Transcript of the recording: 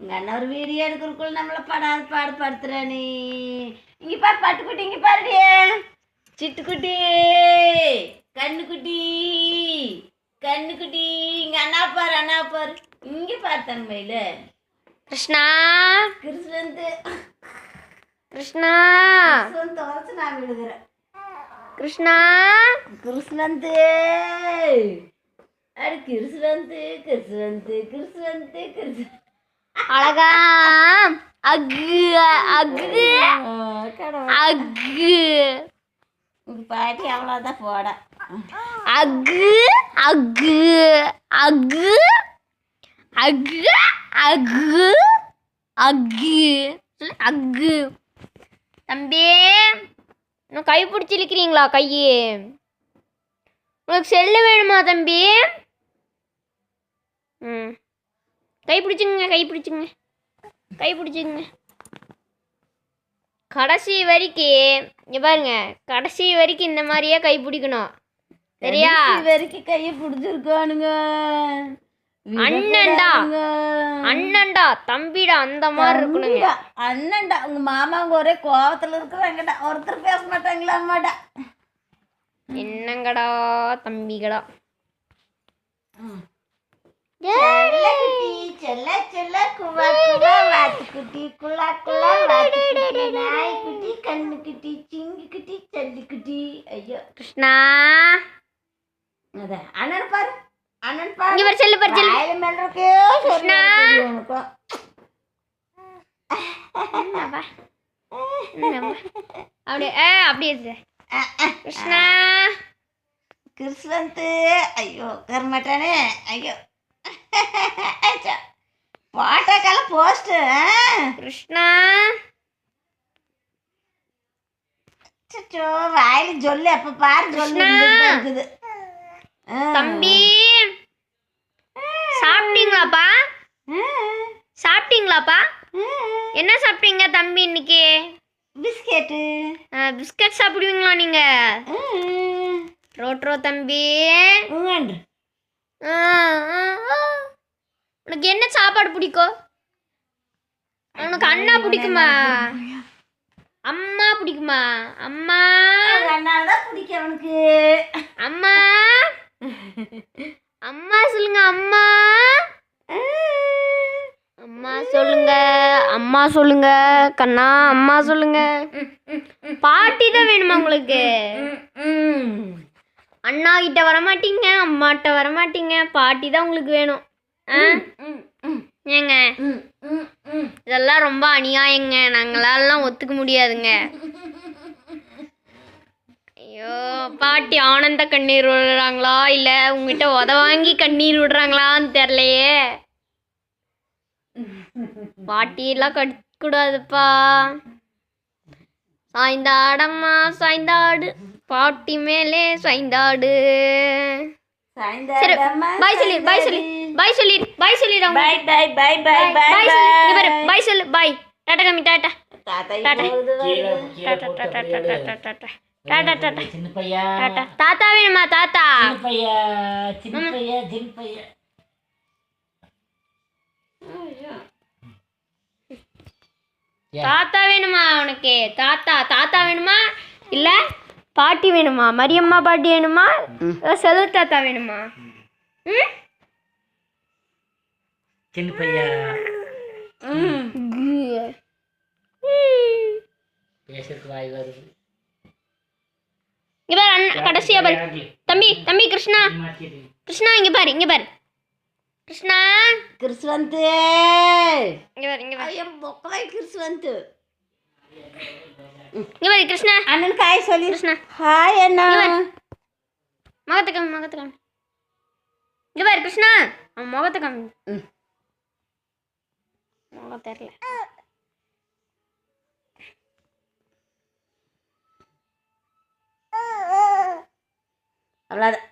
உங்க அண்ணன் ஒரு வீடியோ எடுக்கிறக்குள்ள நம்மளை படாது பாடு படுத்துற நீ. இங்க பாரு பட்டுக்குட்டி இங்க பாருடியே சிட்டுக்குட்டி கண்ணுக்குட்டி கண்ணுக்குட்டி. இங்க அண்ணா பாரு அண்ணா பாரு. இங்க பாரு தன்மையில. கிருஷ்ணா. கிருஷ்ணந்து கிருஷ்ணா. கிருஷ்ணன் துவச்சு நான் விழுகிறேன் கிருஷ்ணா. கிருஷ்ணந்து அடு கிருஷ்ணந்து கிருஷ்ணந்து கிருஷ்ணந்து கிருஷ்ண அழகா. அக்கு அக்கு அக்கு பாட்டி அவ்வளோதான் போட. அக்கு அக்கு அக்கு அக்கு அக்கு அக்கு அக்கு தம்பி இன்னும் கை பிடிச்சி இழுக்கிறீங்களா கையே? உங்களுக்கு செல்லு வேணுமா தம்பி? ம். கை பிடிச்சுங்க கை பிடிச்சுங்க கை பிடிச்சுங்க கடைசி வரைக்கும் இங்க பாருங்க. கடைசி வரைக்கும் இந்த மாதிரியே கை பிடிக்கணும். சரியா? வரைக்கும் கையை பிடிச்சிருக்கானுங்க. அண்ணன்டா. அண்ணன்டா. தம்பிடா அந்த மாதிரி இருக்கணுங்க. அண்ணன்டா. உங்க மாமாங்க ஒரே கோவத்துல இருக்கிறாங்கடா. ஒருத்தர் பேச மாட்டாங்களா அம்மாடா. என்னங்கடா தம்பிகடா செல்ல செல்ல குவா குவா வாத்துக்குட்டி குலா குலா வாத்துக்குட்டி நாய்க்குட்டி கண்ணுக்குட்டி சிங்குக்குட்டி சல்லிக்குட்டி. ஐயோ. கிருஷ்ணா. அதான் அண்ணன் பாரு அண்ணன் இங்க பாரு பாரு செல்லு பாரு செல்லு. வாயில மேல இருக்கே கிருஷ்ணா. என்னப்பா? அப்படியே அப்படியே. கிருஷ்ணா. கிறிஸ்வந்த் ஐயோ கரமாட்டானே ஐயோ. பாட்டாக்கால போஸ்ட் கிருஷ்ணா. வாயில சொல்லு அப்ப பாரு இருக்குது. ஆ. தம்பி. சாப்பிட்டீங்களாப்பா. சாப்பிட்டீங்களாப்பா. என்ன சாப்பிட்டீங்க தம்பி இன்னைக்கு? பிஸ்கெட்டு. ஆ, பிஸ்கட் சாப்பிடுவீங்களா நீங்க. ரோட்ரோ தம்பி. உனக்கு என்ன சாப்பாடு பிடிக்கும் உனக்கு அண்ணா பிடிக்குமா? அம்மா பிடிக்குமா? அம்மா? பிடிக்கும் அவனுக்கு அம்மா? அம்மா சொல்லுங்க அம்மா. அம்மா சொல்லுங்க அம்மா சொல்லுங்க கண்ணா அம்மா சொல்லுங்க. பாட்டி தான் வேணுமா உங்களுக்கு. அண்ணா கிட்ட வர மாட்டீங்க அம்மாட்ட வர மாட்டீங்க பாட்டி தான் உங்களுக்கு வேணும். ஏங்க. இதெல்லாம் ரொம்ப அநியாயங்க. நாங்களாலாம் ஒத்துக்க முடியாதுங்க. ஐயோ பாட்டி ஆனந்த கண்ணீர் விடுறாங்களா? இல்லை உங்ககிட்ட உத வாங்கி கண்ணீர் விடுறாங்களான்னு தெரிலையே பாட்டியெல்லாம் கடிக்கூடாதுப்பா சாய்ந்தாடம்மா சாய்ந்தாடு. பாட்டி மேலே சாய்ந்தாடு. சரி பாய் சொல்லி பாய் சொல்லி. பாய் சொல்லி பாய் சொல்லிடுறாங்க பாய் பாய் பாய் பாய் பாய் பாய் சொல்லு இங்க பாரு பாய் பாய் சொல்லு பாய் டாடா கம்மி டாடா. தாத்தா வேணுமா தாத்தா? தாத்தா வேணுமா உனக்கு? தாத்தா தாத்தா வேணுமா? இல்ல பாட்டி வேணுமா? மரியம்மா பாட்டி வேணுமா? இல்ல செல்வ தாத்தா வேணுமா? ம்? சின்ன பையா ம். ம். பேசுறதுக்கு வாய் வருது இங்க பாரு அண்ணா கடைசியா பாரு தம்பி தம்பி கிருஷ்ணா. கிருஷ்ணா இங்க பாரு இங்க பாரு கிருஷ்ணா கிறிஸ்வந்த் இங்க பாரு இங்க பாரு ஐயோ பொக்கலாய் கிறிஸ்வந்த் இங்க பாரு கிருஷ்ணா அண்ணன் காய் சொல்லி கிருஷ்ணா ஹாய் அண்ணா முகத்தை காமி முகத்தை காமி இங்க பாரு கிருஷ்ணா அவன் முகத்தை காமி ம். முகம் தெரியல அவ்வளோதான்